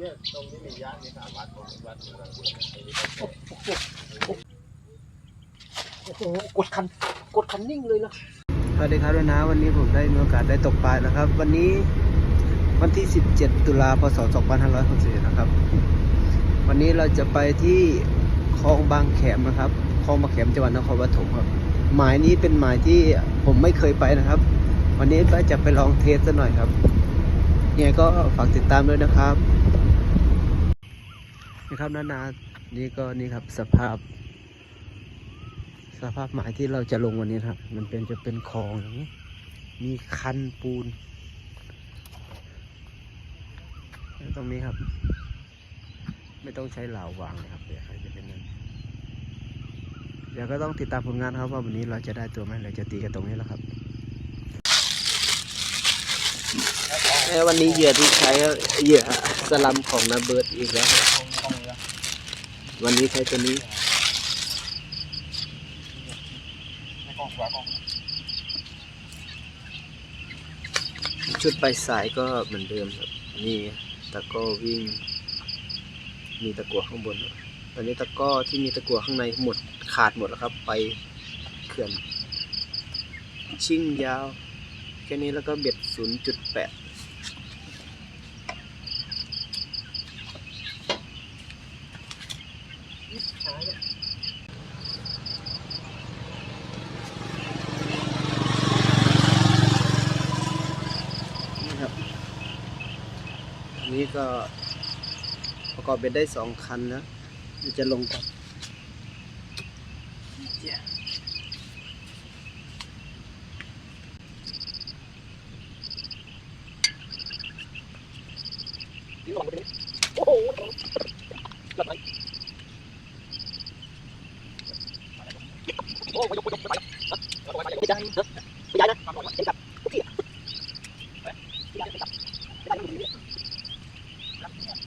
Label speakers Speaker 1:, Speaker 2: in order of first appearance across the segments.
Speaker 1: เนี่ยตรงนี้มีย่านมีสามวัดของวัดเหมือนกัน
Speaker 2: โอ้โหกดคันกดคันนิ่งเลยนะ
Speaker 3: สวัสดีครับด้วยนะวันนี้ผมได้มีโอกาสได้ตกปลานะครับ วันนี้วันที่ 17 ตุลาพศ2561นะครับ วันนี้เราจะไปที่คลองบางแขมนะครับคลองบางแขมจังหวัดนครปฐมครับ หมายนี้เป็นหมายที่ผมไม่เคยไปนะครับ วันนี้ก็จะไปลองเทสซะหน่อยครับยังไงก็ฝากติดตามด้วยนะครับ นะครับนานานี่ก็นี่ครับสภาพ สภาพหมายที่เราจะลงวันนี้ครับ มันเป็นจะเป็นคลองอย่างนี้ มีคันปูน ตรงนี้ครับ ไม่ต้องใช้เหลาวางเลยครับเดี๋ยวจะเป็นนั้นเดี๋ยวก็ต้องติดตามผลงานครับว่าวันนี้เราจะได้ตัวไหมเราจะตีกันตรงนี้แล้วครับวันนี้เหยื่อที่ใช้เหยื่อสลัมของนาเบิร์ดอีกแล้ว วันนี้ใช้ตัวนี้ชุดไปสายก็เหมือนเดิมครับนี่ตะก้อวิ่ง มีตะกั่วข้างบน ตอนนี้ตะก้อที่มีตะกั่วข้างในหมดขาดหมดแล้วครับ ไปเขื่อน ชิ่งยาว แค่นี้แล้วก็เบ็ด 0.8 นี่ครับ อันนี้ ก็ประกอบไปได้สองคันนะจะลงก่อน Yes.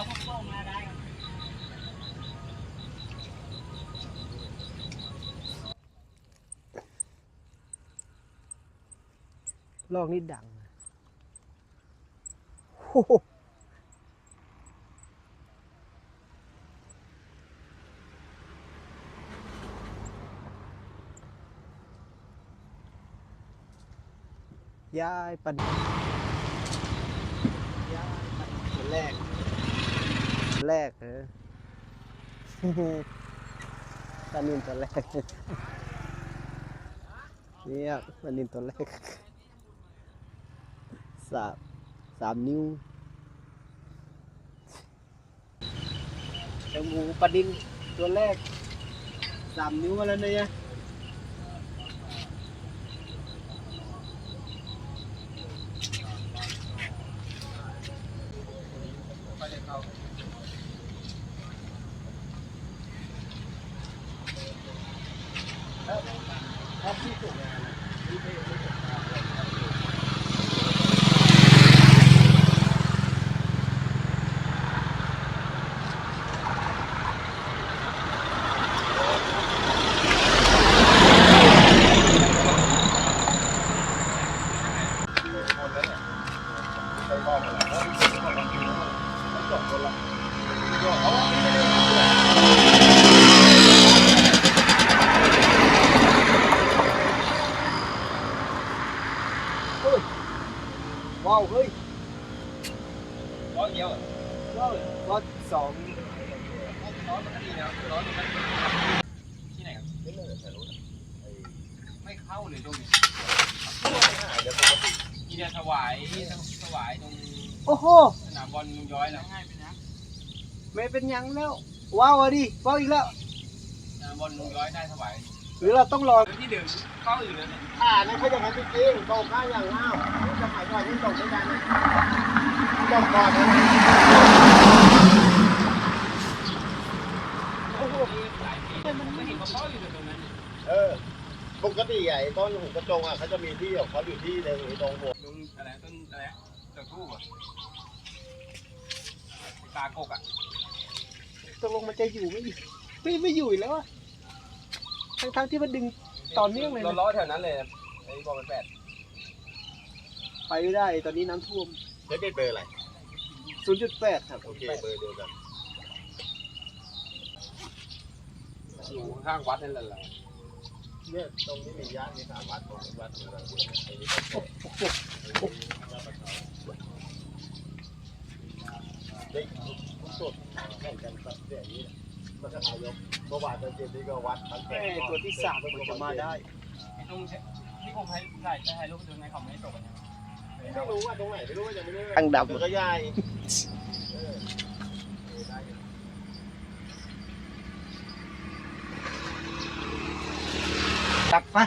Speaker 3: เดี๋ยวจะลงก่อนลอกนี่ดังโอ้โหย้ายปันย้ายปันตัวแรก แรกเออปลานินตัวแรกเนี่ยปลานินตัวแรกสามสามนิ้วจมูกปลาดินตัวแรกสามนิ้วมาแล้วเนี่ยว้
Speaker 1: 太棒了！咱就
Speaker 3: 十号吧，咱就十号了。
Speaker 1: 你说，好啊，美女。 จะถวายถวายตรง
Speaker 3: โอ้โห
Speaker 1: สนามบอลมุงย้อยนะ
Speaker 3: ไม่เป็นยังแล้วว้าวอะดิว้าวอีกแล้ว
Speaker 1: สนามบอลมุงย้อยได้ถวาย
Speaker 3: หรือเราต้องรอ
Speaker 1: ที่เดิมเข้าอยู่เลยเนี่า
Speaker 2: นั่นเขาจะมาจริงตกข้าอย่างเงาสมัยก่อนที่ตกด้วยกันะตกก่อนนโอ้
Speaker 1: โหหปีมันหญ่เข้อยู่เลยตรงนั้น
Speaker 2: เนี่ต้นหูกระจงอะเขาจะมีที่ของเขาอยู่ที่หนยตรงหัว
Speaker 1: อะไรต้นอะไรต้นทูบอะตากกอะ
Speaker 3: ตกลงมันจะอยู่ไม่อยู่ไม่ไม่อยู่อีกแล้วอะทั้งทั้งๆที่มันดึง ต่อเนื่องเลยนะ
Speaker 1: ล้อแถวนั้นเลยไอ้บอกมันแปด
Speaker 3: ไปไม่ได้ ตอนนี้น้ำท่วม
Speaker 2: ใช้เบอร์อะไร
Speaker 3: 0.8 ครับ
Speaker 2: โอเค เบอร์เดียวกัน
Speaker 1: อยู่ข้างวัดนั่นแหละ
Speaker 2: เนี่ยตรงนี้มีย่านมีสามวัดตรงวัดหนึ่งวัดเดียไอ้นี่ได้สุดแข่งกันสักเสียนี้มันจะนายกเมื่อวานตอนเย็นนี่ก็วัดบางแส
Speaker 3: เอ้
Speaker 2: น
Speaker 3: ยตัวที่สามมันจะมาได้
Speaker 1: ลุงที่ผมให้ถ่ายถ่ายรูปดูไงเขาไม่ตกกัน
Speaker 2: ไม่รู้ว่าตรงไหนไม่รู้ว่ายังไม่รู้
Speaker 3: ทางดำ
Speaker 2: มันก็ใหญ่เออ
Speaker 3: กลั บมา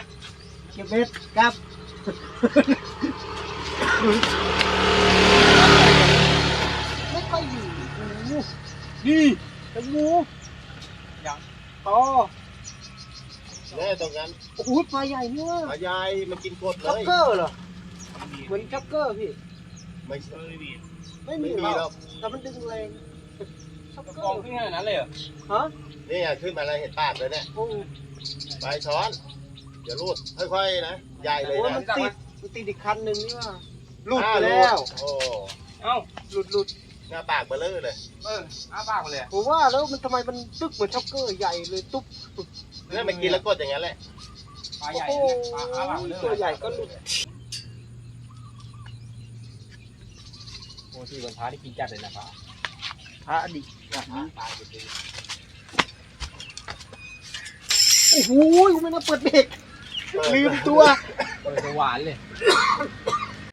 Speaker 3: เก็บเบ็ดกลับไม่ค่อยอยู่โอ้โหนี่ตะงู
Speaker 1: ยัง
Speaker 3: ต่อ
Speaker 2: เนี่ยตรงนั้น
Speaker 3: โอ้โหปลาใหญ่นี่ว่า
Speaker 2: ปลาใหญ่มันกินกดเล
Speaker 3: ช็อก
Speaker 2: ย
Speaker 3: เกอร์เหรอเหมือนช็อกเกอร์พี่
Speaker 2: ไม่ใช่
Speaker 3: ไม่
Speaker 2: ไม่
Speaker 3: มี
Speaker 2: มี
Speaker 3: หร
Speaker 2: หร
Speaker 3: อ
Speaker 2: อกก
Speaker 3: แต่มันดึงแรงช็อกเก
Speaker 1: ก
Speaker 3: อ
Speaker 1: อง
Speaker 3: ร์
Speaker 1: ขึ้นขนาดนั้นเลยเหรอ
Speaker 3: ฮะ
Speaker 2: นี่ไงขึ้นมาแล้วเห็นปากเลยเนี่ย
Speaker 3: โอ้
Speaker 2: ไปช้อน เดี๋ยวรูดค่อยๆนะใหญ่เลย
Speaker 3: โห
Speaker 2: นะ
Speaker 3: มันติดมันติดอีกคันหนึ่งนี่ว่าหลุด
Speaker 2: อ่า
Speaker 3: ไปแล้ว
Speaker 2: โอ้
Speaker 1: เอ้า
Speaker 3: หลุดหลุด
Speaker 2: หน้าปากเบลเลอร์เลย
Speaker 1: เอออ้าปากไปเลย
Speaker 3: ผมว่าแล้วมันทำไมมันตึกเหมือนช็อกเกอร์ใหญ่เลยตุ๊บ
Speaker 2: เนี่ยมันกินแล้วกดอย่างนั้นแหละ
Speaker 1: ปลาใหญ่
Speaker 3: โอ้โห
Speaker 1: ปลาอ้าปากเลย
Speaker 3: ตัวใหญ่ก็หลุด
Speaker 1: โอ้ที่บนพาที่กินจัดเลยนะปลา
Speaker 3: พระดิ
Speaker 1: ปลาอยู่ดี
Speaker 3: โอ้โหไม่น่าเปิดเบรก ลืมตัว
Speaker 1: เออหวานเลย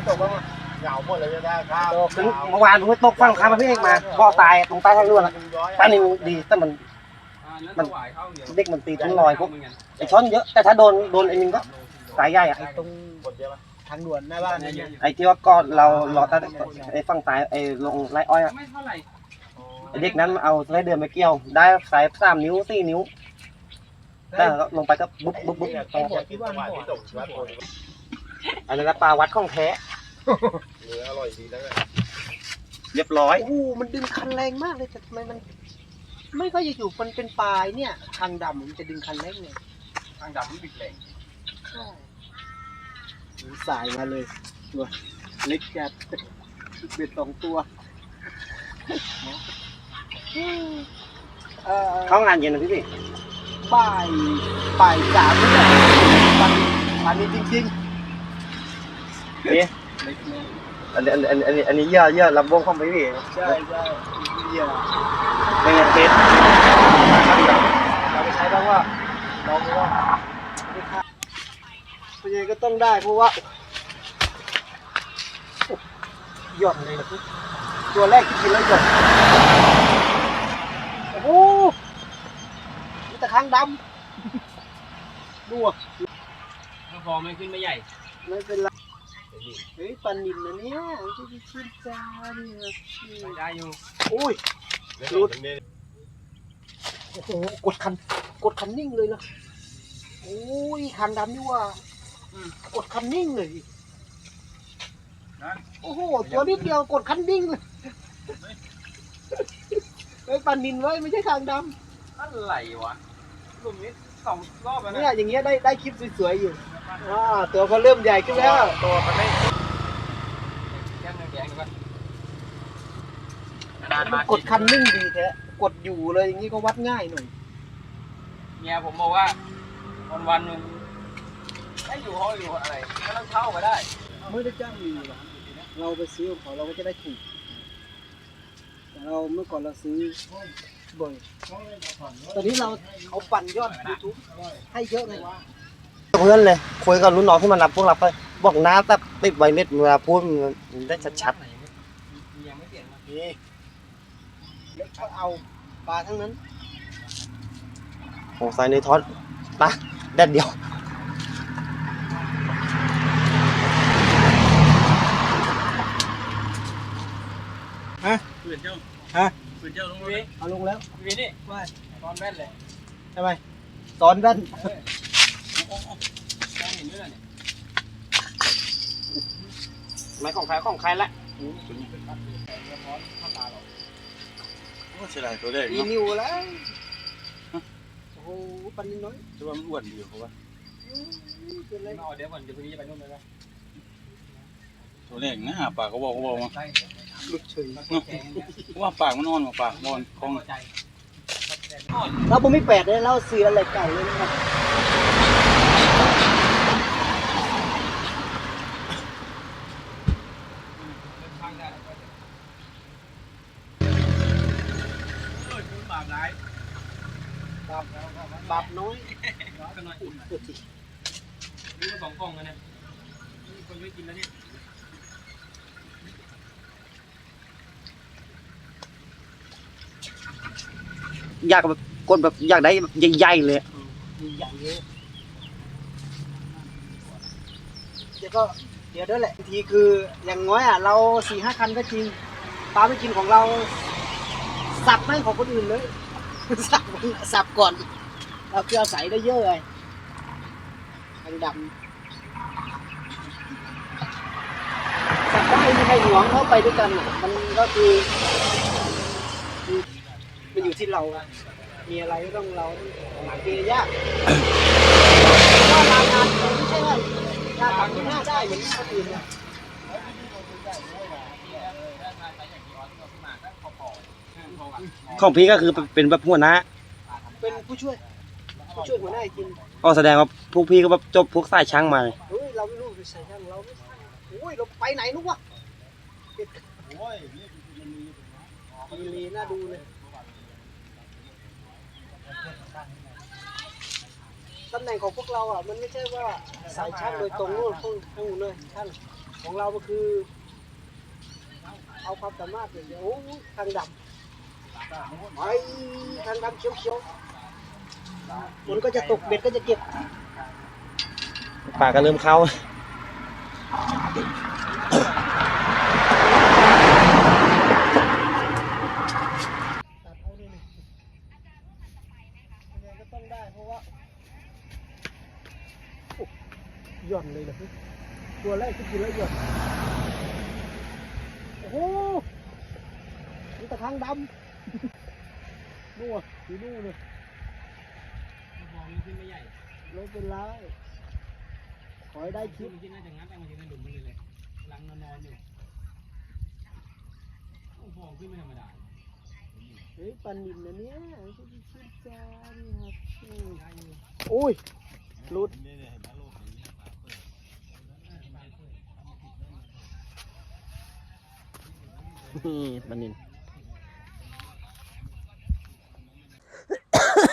Speaker 2: ตกมาเหงาหมดเลยจะได้ข้าว
Speaker 4: เมื่อวานผมไปตกฟังคาพี่เอกมาพ่อตายตรงใต้ทางด่วนอะป้านี่ดีแต่มัน
Speaker 1: มันหวานเข้าเดียว
Speaker 4: เด็กมันตีทั้งลอยพวกไอช้อนเยอะแต่ถ้าโดนโดนไอ้นินก็สายใหญ่อะ
Speaker 3: ไอ้ตรง
Speaker 2: กดเยอะไหม
Speaker 3: ทางด่วนหน้าบ้านนี่
Speaker 1: เยอะ
Speaker 4: ไอที่ว่าก้อนเรารอใต้ไอฝั่งตายไอลงไร่อ้อยอะ
Speaker 1: ไม่เท่าไหร่
Speaker 4: ไอเด็กนั้นเอาไส้เดือนไปเกี่ยว ได้สายสามนิ้วสี่นิ้ว แต่ลงไปก็บุ๊บบุ๊บบุ๊บ
Speaker 2: เนี่ย
Speaker 4: ตรง
Speaker 2: หมดที่ว่าที่ตกวัดโพธิ์
Speaker 4: อันนั้นปลาวัดของแท้
Speaker 2: เนื้ออร่อยดีแล้วเนี่ย
Speaker 4: เรียบร้อย
Speaker 3: โอ้โหมันดึงคันแรงมากเลยแต่ทำไมมัน ไม่ค่อยจะอยู่มันเป็นปลายเนี่ยทางดำมันจะดึงคันแรงเนี่ย
Speaker 1: ทางดำมันบิดแรง
Speaker 3: ใช่สายมาเลยตัวเล็กจัดเบ็ดสองตัวเอ่อ
Speaker 4: เข้างานเย็นนะพี่พี่
Speaker 3: บ่ายบ่ายสามนี่แหละวันวันนี้จริง
Speaker 4: นี่อันนี้อันนี้อันนี้อันนี้เยื่อเยื่อลำวงของพี่พี่
Speaker 3: ๆใช่ใช่เยี่ยม
Speaker 4: เป็นไงเทส
Speaker 3: เราไปใช้บ้างว่าลองดูว่าไม่ค่าเป็นยังไงก็ต้องได้เพราะว่าโอ้หย่อนเลยนะพี่ตัวแรกที่กินแล้วหย่อนโอ้โห มีแต่ค้างดำดูอะ
Speaker 1: ถ้าพอไม่ขึ้นไม่ใหญ่
Speaker 3: ไม่เป็นไร เฮ้ยปลานินนะเนี่ยไม่ใช่ที่ชื่นใจเนี่ยอืม
Speaker 1: ได้อยู่
Speaker 3: อุ้ย
Speaker 2: รูดนี่
Speaker 3: โอ้โหกดคัน กดคันนิ่งเลยนะโอ้ยคันดำนี่ว่าอืมกดคันนิ่งเลย
Speaker 1: นั่น
Speaker 3: โอ้โหตัวนิดเดียวกดคันนิ่งเลยเฮ้ยปันนินไว้ยไม่ใช่คางด
Speaker 1: อะไรวะ กลุ่มนี้สองรอบแล้วำนะ
Speaker 3: เนี่ยอย่างเงี้ยได้ได้คลิปสวยๆอยู่อ่าตัวเขาเริ่มใหญ่ขึ้นแล้ว
Speaker 1: ตัวมันไม่แก้มแดงๆก่อนนาน
Speaker 3: มั
Speaker 1: มาน
Speaker 3: กดคันนิ่งดีแท้กดอยู่เลยอย่างงี้ก็วัดง่ายหน่อย
Speaker 1: เมียผมบอกว่าวันวันๆหนึงไม่อยู่ห้องอยู่อะไรก็ต้องเช่ามาได้
Speaker 3: ไม่ได้จ้างมีหรอกเราไปซื้อของเขาเราก็จะได้ถูกแต่เราเมื่อก่อนเราซื้อ บ่อยตอนนี้เราเขาปั่นยอดยูทูบให้เยอะเลย
Speaker 4: เพื่อนเลยคุยกับรุ่นน้องที่มันรับพวกรับไปบอกน้าแต่ติดไวเล็ตเวลาพูดมันได้ชัด
Speaker 1: ไหนยังไม่เปลี่ยนมา
Speaker 3: นี่เล็กก็เอาปลาทั้งนั้น
Speaker 4: ๆของสายในทอดปะแดดเดียว
Speaker 1: เปลี่ยนเจ้า
Speaker 3: ฮะ
Speaker 1: เปลี่ยนเจ้าลงเลย
Speaker 3: เอาลงแล้ว
Speaker 1: วีนี่ว่าตอนแม่นเลย
Speaker 3: ทำไมสอนแว่น
Speaker 1: มองเห็นด้วยเนี่ย
Speaker 4: ไม่ของใครของใครละ
Speaker 2: เสียดายตัวเลข
Speaker 3: อี
Speaker 2: เนาะ
Speaker 3: นิวแล้วโอ้โหปันนิดน้อย
Speaker 2: แต่ว่ามันอ้วนดีเขาว่า
Speaker 3: เป็นไร
Speaker 1: เอาเดี๋ยวก่อนเดี๋ยวพรุ่งนี้จะไปนู่นเลยนะ
Speaker 2: ตัวเลขนะปากเขาบอกเขาบอกว่า
Speaker 1: ใช่
Speaker 3: ห ลุดเฉย
Speaker 2: ว่าปากมันอ่อนกว่าปากบอลคอง
Speaker 1: เข้าใจ
Speaker 3: เราผมไม่แปดเลยเราเสืออะไรเก่าเลยนะครับ
Speaker 1: ข้างได้เออคุณบาปร้าย
Speaker 3: บาปบาปน้อย
Speaker 1: ก็น้อย
Speaker 3: อุ๊ยโทษที
Speaker 1: นี่ก็สองกล่องกันนะมีคนไม่กินแล้วเนี่ย
Speaker 4: อยากแบบกดแบบอยากได้แบบใหญ่ๆเลย
Speaker 3: มีอย่เยอะเดี๋ยวก็เดี๋ยวด้วยแหละบางทีคืออย่างน้อยอะเราสี่ห้าคันก็จริงปลาไม่กินของเราสับไม่ของคนอื่นเลย สับสับก่อน เราคืออาศัยได้เยอะเลยทางดำสับได้ไม่ใครหวงเข้าไปด้วยกันอะมันก็คือ มันอยู่ที่เราอะมีอะไรก็ต้องเราต้องหาเกยยากก็ลางานไม่ใช่ว่าลาทำหน้าได้เหมือนคนอื่นนะ
Speaker 4: ของพี่ก็คือเป็นแบบหัวหน้า
Speaker 3: เป็นผู้ช่วยผู้ช่วยหัวหน้ากิน
Speaker 4: อ๋อแสดงว่าพวกพี่ก็แบบจบพวกสายช่างมา
Speaker 3: เฮ้ยเราไม่รู้ไปใส่ช่างเราไม่ใช่โอ้ยเราไปไหนนุกวะ
Speaker 2: โอ้ย
Speaker 3: มีลีน่าดูเลย ตำแหน่งของพวกเราอะมันไม่ใช่ว่าสายช่างโดยตรงนู่นข้างข้างนู้นเลยช่างของเราก็คือ เอาความสามารถอย่างเดียวโอ้ยทางดำไอ้ทางดำเขียวๆฝนก็จะตกเบ็ดก็จะเก็บ
Speaker 4: ปากก็เริ่มเข้า
Speaker 3: ตัดเอาดิยังไงก็ต้องได้เพราะว่าโอ้หย่อนเลยนะพี่ตัวแรกที่กินแล้วหย่อนโอ้โหนี่ตะทาง ดำนู่นสีนู่นเลย
Speaker 1: มองมันขึ้นไม่ใหญ่
Speaker 3: รถเป็นไรขอให้ได้คลิ
Speaker 1: ขึ้
Speaker 3: ป
Speaker 1: นมันขึ้นน่าจะงัดแต่มันขึ้นในหลุมมันเลยเลยลังนอนๆอยู่โอ้โหขึ้นไม่ธรรมดา
Speaker 3: เฮ้ยปันนินนะเนี่ยไม่ใช่ที่คิดจ้านี่ครับอืม
Speaker 1: ได้อยู่
Speaker 3: โอ้ยหลุด
Speaker 4: นี่บันนิน
Speaker 1: มีเวลาทำอะ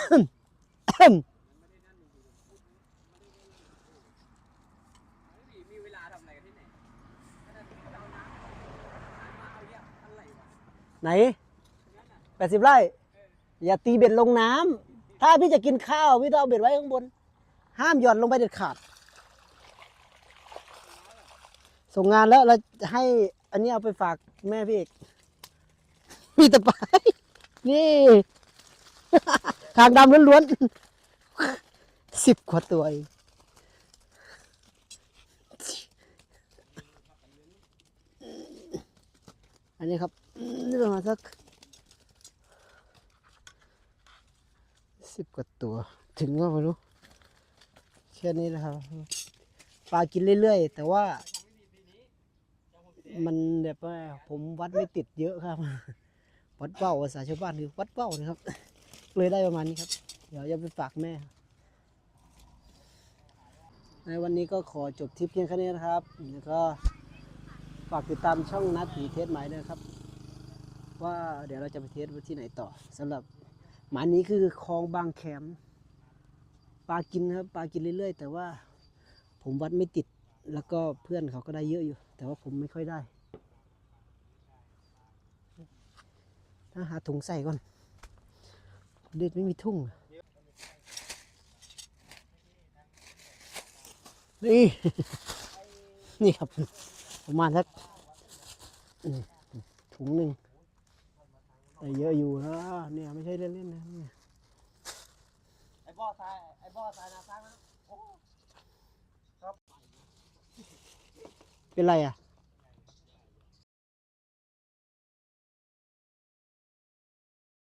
Speaker 1: ไหน
Speaker 3: แปดสิบไร่ อย่าตีเบ็ดลงน้ำถ้าพี่จะกินข้าวพี่ต้องเอาเบ็ดไว้ข้างบน ห้ามหย่อนลงไปเด็ดขาด ส่งงานแล้วเราจะให้อันนี้เอาไปฝากแม่พี่เอกมีแต่ไปนี่ ทางดำล้วนๆสิบกว่าตัวเองอันนี้ครับนี่ประมาณสักสิบกว่าตัว ถึงว่าไม่รู้แค่นี้นะครับปลากินเรื่อยๆ แต่ว่า มันแบบว่าผมวัดไม่ติดเยอะครับ วัดเป้าภาษาชาวบ้านคือวัดเป้านะครับ เลยได้ประมาณนี้ครับ เดี๋ยวจะไปฝากแม่ ในวันนี้ก็ขอจบทริปเพียงแค่นี้นะครับ แล้วก็ฝากติดตามช่องนัดผีเทสหมายด้วยนะครับ ว่าเดี๋ยวเราจะไปเทสที่ไหนต่อสำหรับหมายนี้คือคลองบางแคมปลากินครับปลากินเรื่อยๆ แต่ว่าผมวัดไม่ติดแล้วก็เพื่อนเขาก็ได้เยอะอยู่ แต่ว่าผมไม่ค่อยได้ถ้าหาถุงใส่ก่อน เด็ดไม่มีทุ่ง นี่ นี่ครับ ประมาณสักถุงหนึ่งแต่เยอะอยู่นะเนี่ยไม่ใช่เล่นๆนะเนี่ย
Speaker 1: ไอ้ป้อทรายไอ้บ่อทรายนาซังนะโอ้
Speaker 3: เป็นไรอะ